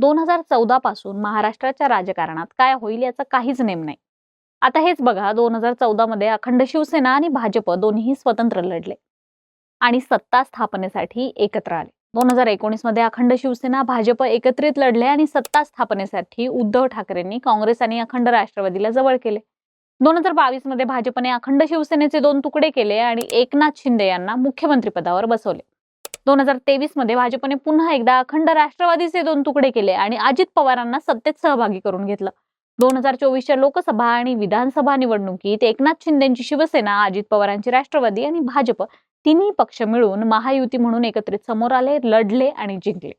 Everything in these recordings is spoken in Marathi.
दोन हजार चौदा पासून महाराष्ट्राच्या राजकारणात काय होईल याचा काहीच नेम नाही. आता हेच बघा दोन हजार चौदा मध्ये अखंड शिवसेना आणि भाजप दोन्ही स्वतंत्र लढले आणि सत्ता स्थापनेसाठी एकत्र आले. दोन हजार एकोणीसमध्ये अखंड शिवसेना भाजप एकत्रित लढले आणि सत्ता स्थापनेसाठी उद्धव ठाकरेंनी काँग्रेस आणि अखंड राष्ट्रवादीला जवळ केले. दोन हजार बावीसमध्ये भाजपने अखंड शिवसेनेचे दोन तुकडे केले आणि एकनाथ शिंदे यांना मुख्यमंत्री पदावर बसवले. दोन हजार तेवीसमध्ये भाजपने पुन्हा एकदा अखंड राष्ट्रवादीचे दोन तुकडे केले आणि अजित पवारांना सत्तेत सहभागी करून घेतलं. दोन हजार चोवीसच्या लोकसभा आणि विधानसभा निवडणुकीत एकनाथ शिंदेची शिवसेना अजित पवारांची राष्ट्रवादी आणि भाजप तिन्ही पक्ष मिळून महायुती म्हणून एकत्रित समोर आले लढले आणि जिंकले.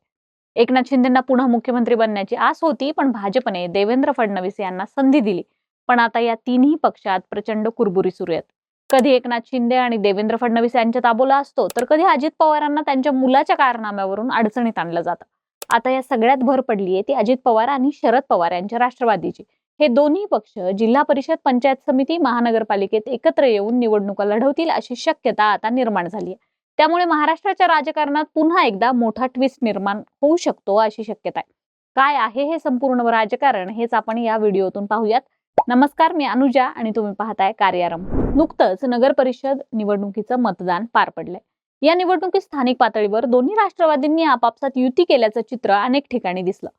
एकनाथ शिंदेना पुन्हा मुख्यमंत्री बनण्याची आस होती पण भाजपने देवेंद्र फडणवीस यांना संधी दिली. पण आता या तिन्ही पक्षात प्रचंड कुरबुरी सुरू आहेत. कधी एकनाथ शिंदे आणि देवेंद्र फडणवीस यांच्यात आबोला असतो तर कधी अजित पवारांना त्यांच्या मुलाच्या कारनाम्यावरून अडचणीत आणलं जातं. आता या सगळ्यात भर पडली आहे ती अजित पवार आणि शरद पवार यांच्या राष्ट्रवादीची. हे दोन्ही पक्ष जिल्हा परिषद पंचायत समिती महानगरपालिकेत एकत्र येऊन निवडणुका लढवतील अशी शक्यता आता निर्माण झाली आहे. त्यामुळे महाराष्ट्राच्या राजकारणात पुन्हा एकदा मोठा ट्विस्ट निर्माण होऊ शकतो अशी शक्यता आहे. काय आहे हे संपूर्ण राजकारण हेच आपण या व्हिडिओतून पाहूयात. नमस्कार मी अनुजा आणि तुम्ही पाहताय कार्यारंभ नुकतंच नगर परिषद निवडणुकीचं मतदान पार पडलंय. या निवडणुकीत स्थानिक पातळीवर दोन्ही राष्ट्रवादींनी आपापसात युती केल्याचं चित्र अनेक ठिकाणी दिसलं.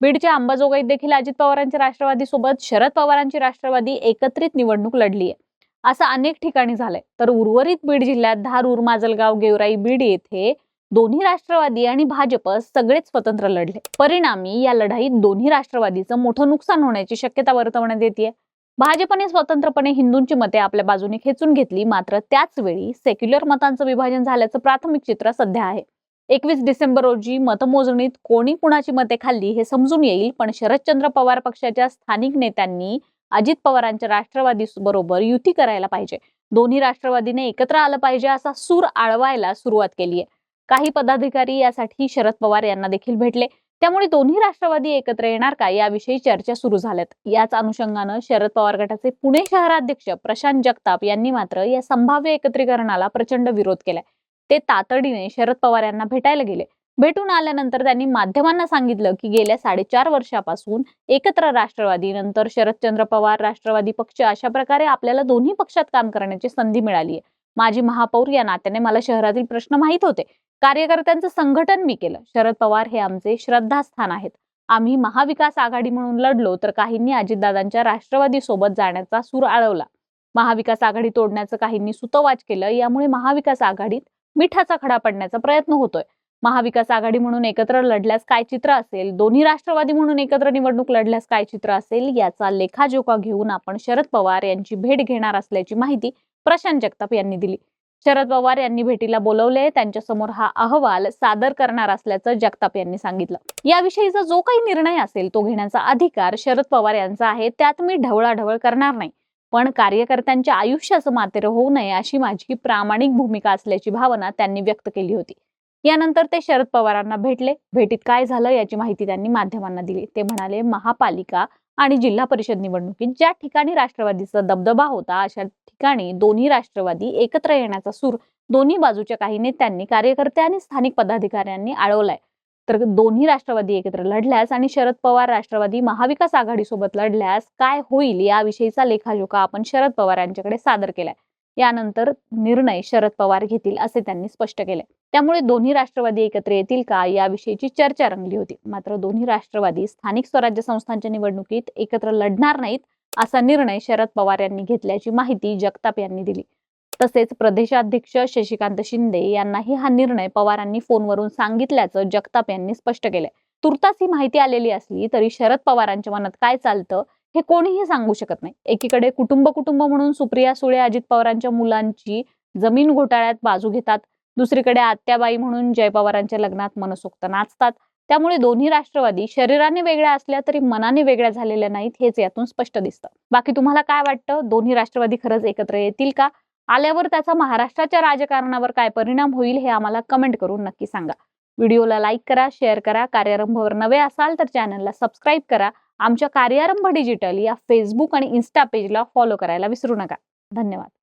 बीडच्या अंबाजोगाईत देखील अजित पवारांच्या राष्ट्रवादी सोबत शरद पवारांची राष्ट्रवादी एकत्रित निवडणूक लढली आहे असं अनेक ठिकाणी झालंय. तर उर्वरित बीड जिल्ह्यात धारूर माजलगाव गेवराई बीड येथे दोन्ही राष्ट्रवादी आणि भाजप सगळेच स्वतंत्र लढले. परिणामी या लढाईत दोन्ही राष्ट्रवादीचं मोठं नुकसान होण्याची शक्यता वर्तवण्यात येते भाजपने स्वतंत्रपणे हिंदूंची मते आपल्या बाजूने खेचून घेतली मात्र त्याच वेळी सेक्युलर मतांचं विभाजन झाल्याचं प्राथमिक चित्र सध्या आहे. एकवीस डिसेंबर रोजी मतमोजणीत कोणी कुणाची मते खाल्ली हे समजून येईल पण शरदचंद्र पवार पक्षाच्या स्थानिक नेत्यांनी अजित पवारांच्या राष्ट्रवादी बरोबर युती करायला पाहिजे. दोन्ही राष्ट्रवादीने एकत्र आलं पाहिजे असा सूर आळवायला सुरुवात केली आहे काही पदाधिकारी यासाठी शरद पवार यांना देखील भेटले. त्यामुळे दोन्ही राष्ट्रवादी एकत्र येणार का याविषयी चर्चा सुरू झाल्यात. याच अनुषंगानं शरद पवार गटाचे पुणे शहराध्यक्ष प्रशांत जगताप यांनी मात्र या संभाव्य एकत्रीकरणाला प्रचंड विरोध केलाय. ते तातडीने शरद पवार यांना भेटायला गेले. भेटून आल्यानंतर त्यांनी माध्यमांना सांगितलं की गेल्या साडेचार वर्षापासून एकत्र राष्ट्रवादी नंतर शरदचंद्र पवार राष्ट्रवादी पक्ष अशा प्रकारे आपल्याला दोन्ही पक्षात काम करण्याची संधी मिळाली आहे माजी महापौर या नात्याने मला शहरातील प्रश्न माहीत होते. कार्यकर्त्यांचं संघटन मी केलं. शरद पवार हे आमचे श्रद्धास्थान आहेत. आम्ही महाविकास आघाडी म्हणून लढलो तर काहींनी अजितदादांच्या राष्ट्रवादी सोबत जाण्याचा सूर आळवला. महाविकास आघाडी तोडण्याचं काहींनी सुतवाच केलं यामुळे महाविकास आघाडीत मिठाचा खडा पडण्याचा प्रयत्न होतोय. महाविकास आघाडी म्हणून एकत्र लढल्यास काय चित्र असेल? दोन्ही राष्ट्रवादी म्हणून एकत्र निवडणूक लढल्यास काय चित्र असेल? याचा लेखाजोखा घेऊन आपण शरद पवार यांची भेट घेणार असल्याची माहिती प्रशांत जगताप यांनी दिली. शरद पवार यांनी भेटीला बोलवले. त्यांच्यासमोर हा अहवाल सादर करणार असल्याचं जगताप यांनी सांगितलं. याविषयीचा जो काही निर्णय असेल तो घेण्याचा अधिकार शरद पवार यांचा आहे त्यात मी ढवळाढवळ करणार नाही. पण कार्यकर्त्यांच्या आयुष्याचं मातेर होऊ नये अशी माझी प्रामाणिक भूमिका असल्याची भावना त्यांनी व्यक्त केली होती. यानंतर ते शरद पवारांना भेटले. भेटीत काय झालं याची माहिती त्यांनी माध्यमांना दिली. ते म्हणाले महापालिका आणि जिल्हा परिषद निवडणुकीत ज्या ठिकाणी राष्ट्रवादीचा दबदबा होता अशा ठिकाणी दोन्ही राष्ट्रवादी एकत्र येण्याचा सूर दोन्ही बाजूच्या काही नेत्यांनी कार्यकर्ते आणि स्थानिक पदाधिकाऱ्यांनी आळवलाय. तर दोन्ही राष्ट्रवादी एकत्र लढल्यास आणि शरद पवार राष्ट्रवादी महाविकास आघाडीसोबत लढल्यास काय होईल याविषयीचा लेखाजोखा आपण शरद पवार यांच्याकडे सादर केलाय. यानंतर निर्णय शरद पवार घेतील असे त्यांनी स्पष्ट केले त्यामुळे दोन्ही राष्ट्रवादी एकत्र येतील का याविषयीची चर्चा रंगली होती. मात्र दोन्ही राष्ट्रवादी स्थानिक स्वराज्य संस्थांच्या निवडणुकीत एकत्र लढणार नाहीत असा निर्णय शरद पवार यांनी घेतल्याची माहिती जगताप यांनी दिली. तसेच प्रदेशाध्यक्ष शशिकांत शिंदे यांनाही हा निर्णय पवारांनी फोनवरून सांगितल्याचं जगताप यांनी स्पष्ट केलंय. तुर्तास ही माहिती आलेली असली तरी शरद पवारांच्या मनात काय चालतं हे कोणीही सांगू शकत नाही. एकीकडे कुटुंब कुटुंब म्हणून सुप्रिया सुळे अजित पवारांच्या मुलांची जमीन घोटाळ्यात बाजू घेतात. दुसरीकडे आत्याबाई म्हणून जय पवारांच्या लग्नात मनसोक्त नाचतात. त्यामुळे दोन्ही राष्ट्रवादी शरीराने वेगळ्या असल्या तरी मनाने वेगळ्या झालेल्या नाहीत हेच यातून स्पष्ट दिसतं. बाकी तुम्हाला काय वाटतं? दोन्ही राष्ट्रवादी खरंच एकत्र येतील का? आल्यावर त्याचा महाराष्ट्राच्या राजकारणावर काय परिणाम होईल हे आम्हाला कमेंट करून नक्की सांगा. व्हिडिओला लाईक करा शेअर करा कार्यारंभवर नवे असाल तर चॅनलला सबस्क्राईब करा. आमच्या कार्यारंभ डिजिटल या फेसबुक आणि इन्स्टा पेजला फॉलो करायला विसरू नका. धन्यवाद.